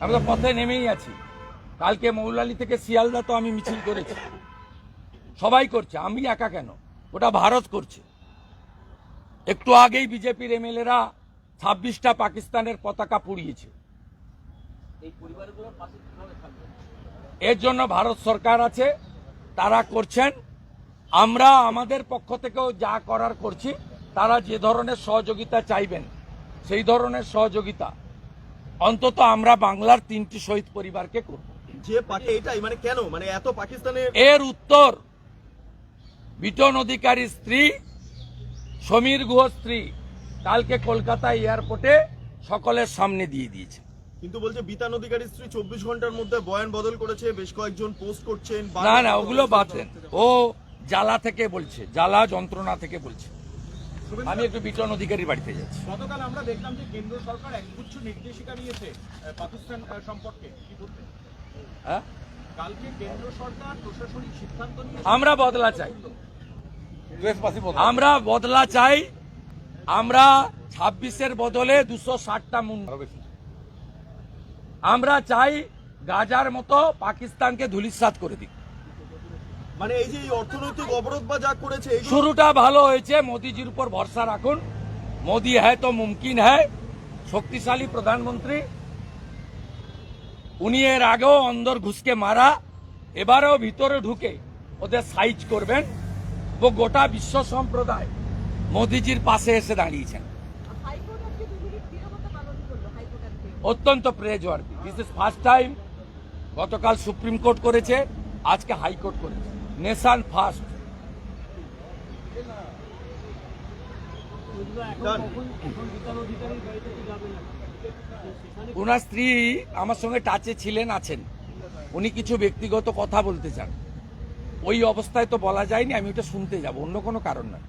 আমি তো পথে নেমেই আছি। কালকে মৌলালি থেকে শিয়ালদা তো আমি মিছিল করেছি। সবাই করছে আমি একা কেন? ওটা ভারত করছে। একটু আগেই বিজেপির এমএলএরা ছাব্বিশটা পাকিস্তানের পতাকা পুড়িয়েছে। এর জন্য ভারত সরকার আছে তারা করছেন। আমরা আমাদের পক্ষ থেকেও যা করার করছি তারা যে ধরনের সহযোগিতা চাইবেন সেই ধরনের সহযোগিতা। অন্তত আমরা বাংলার তিনটি শহীদ পরিবারকে করব। যে এটাই মানে কেন? মানে এত পাকিস্তানের এর উত্তর বিটন অধিকারী স্ত্রী সমীর গুহ স্ত্রী কালকে কলকাতা এয়ারপোর্টে সকলের সামনে দিয়ে দিয়েছে। কিন্তু বলছে বিতান অধিকারী স্ত্রী চব্বিশ ঘণ্টার মধ্যে বয়ান বদল করেছে বেশ কয়েকজন পোস্ট করছেন না না ওগুলো বাদ দেন ও জ্বালা থেকে বলছে জ্বালা যন্ত্রণা থেকে বলছে। আমি একটু বিটন অধিকারীর বাড়িতে যাচ্ছি। গতকাল আমরা দেখলাম যে কেন্দ্র সরকার একগুচ্ছ নির্দেশিকা নিয়েছে পাকিস্তান সম্পর্কে। কি বলবেন? হ্যাঁ? কালকে কেন্দ্র সরকার প্রশাসনিক সিদ্ধান্ত নিয়ে আমরা বদলা চাই। আমরা বদলা চাই। আমরা ছাব্বিশের বদলে দুশো ষাটটা মুন আমরা চাই গাজার মতো পাকিস্তানকে ধুলিসাৎ করে দিক। মানে এই যে অর্থনৈতিক অবরোধ বা যা করেছে শুরুটা ভালো হয়েছে, মোদিজির উপর ভরসা রাখুন। মোদি হ্যায় তো মুমকিন হ্যায়। শক্তিশালী প্রধানমন্ত্রী, উনি এর আগেও অন্দর ঘুষকে মারা, এবারেও ভিতরে ঢুকে ওদের সাইজ করবেন। ও গোটা বিশ্ব সম্প্রদায় মোদিজির পাশে এসে দাঁড়িয়েছেন। অত্যন্ত প্রেজওয়ার্দি দিস ইজ ফার্স্ট টাইম গতকাল সুপ্রিম কোর্ট করেছে, আজকে হাইকোর্ট করেছে। নেশান ফার্স্ট ওনার স্ত্রী আমার সঙ্গে টাচে ছিলেন আছেন। উনি কিছু ব্যক্তিগত কথা বলতে চান। ওই অবস্থায় তো বলা যায়নি আমি ওটা শুনতে যাব অন্য কোনো কারণ নয়।